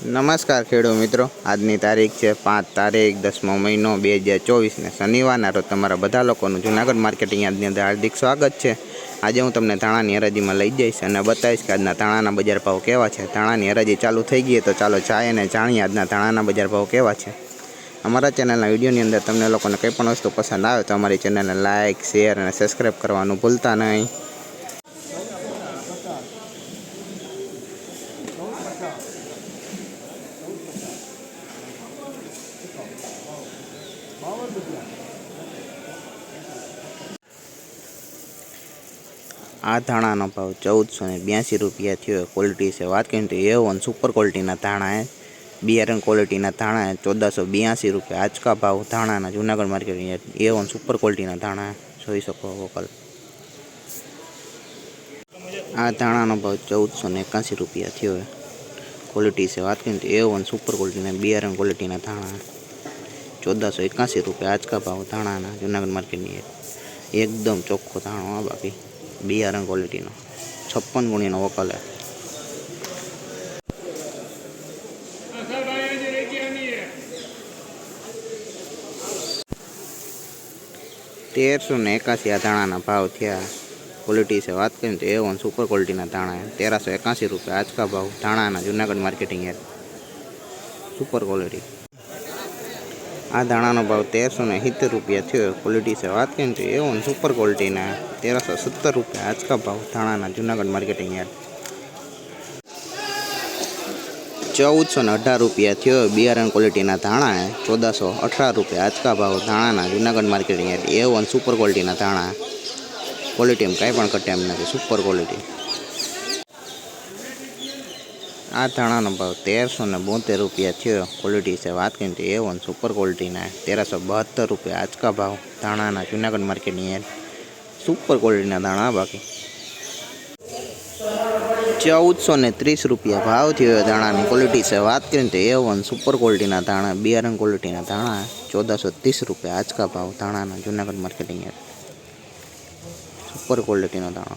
નમસ્કાર ખેડૂત મિત્રો. આજની તારીખ છે પાંચ તારીખ, દસમો મહિનો બે હજાર ચોવીસને શનિવારના. રોજ તમારા બધા લોકોનું જુનાગઢ માર્કેટિંગ આજની અંદર હાર્દિક સ્વાગત છે. આજે હું તમને ધાણાની હરાજીમાં લઈ જઈશ અને બતાવીશ કે આજના ધાણાના બજાર ભાવ કેવા છે. ધાણાની હરાજી ચાલુ થઈ ગઈ તો ચાલો જાય અને જાણીએ આજના ધાણાના બજાર ભાવ કેવા છે. અમારા ચેનલના વિડીયોની અંદર તમને લોકોને કંઈ પણ વસ્તુ પસંદ આવે તો અમારી ચેનલને લાઇક શેર અને સબસ્ક્રાઈબ કરવાનું ભૂલતા નહીં. આ ધાણાનો ભાવ ચૌદસો ને બ્યાસી રૂપિયા થયો. ક્વોલિટી છે. વાત કરીએ તો એ વન સુપર ક્વોલિટીના ધાણા એ બિયારણ ક્વોલિટીના ધાણા ચૌદસો બ્યાસી રૂપિયા. આજકા ભાવ ધાણાના Junagadh market A one super ક્વોલિટીના ધાણા જોઈ શકો વોકલ. આ ધાણાનો ભાવ ચૌદસો ને એકાસી રૂપિયા થયો ક્વોલિટી છે. વાત કરીએ તો એ વન સુપર ક્વોલિટીના બિયારણ ક્વોલિટીના ધાણા. ચૌદસો એકાસી રૂપિયા આજકા ભાવ ધાણાના જુનાગઢ માર્કેટની એકદમ ચોખ્ખો ધાણો આ બાકી બિયારણ ક્વોલિટીનો છપ્પન ગુણીનો વકલ તેરસો ને એકાસી આ ધાણાના ભાવ થયા. ક્વોલિટી છે વાત કરીએ તો એ વન સુપર ક્વોલિટીના ધાણા. તેરસો એકાસી રૂપિયા આજકા ભાવ ધાણાના Junagadh marketing yard super quality આ ધાણાનો ભાવ તેરસો ને સિત્તેર રૂપિયા થયો. ક્વોલિટી છે. વાત કરીએ તો એ વન સુપર ક્વોલિટીના તેરસો સત્તર રૂપિયા આજકા ભાવ ધાણાના જુનાગઢ માર્કેટિંગ યાર્ડ. ચૌદસો ને અઢાર રૂપિયા થયો બિયારણ ક્વોલિટીના ધાણા ચૌદસો અઢાર રૂપિયા આજકા ભાવ ધાણાના Junagadh marketing yard. A one super ક્વોલિટીના ધાણા. ક્વોલિટીમાં કાંઈ પણ ઘટે એમ નથી. સુપર ક્વોલિટી આ ધાણાનો ભાવ તેરસો ને બોતેર રૂપિયા થયો. ક્વોલિટી છે વાત કરીએ તો એ વન સુપર ક્વોલિટીના તેરસો બહત્તર રૂપિયા આજકા ભાવ. ધાણાના જુનાગઢ માર્કેટની યાર્ડ સુપર ક્વોલિટીના ધાણા બાકી. ચૌદસો ને ત્રીસ રૂપિયા ભાવ થયો ધાણાની ક્વોલિટી છે વાત કરીએ તો એ વન સુપર ક્વોલિટીના ધાણા, બિયારણ ક્વોલિટીના ધાણા, ચૌદસો ત્રીસ રૂપિયા આજકા ભાવ ધાણાના જુનાગઢ માર્કેટિંગ યાર્ડ સુપર ક્વોલિટીનો દાણો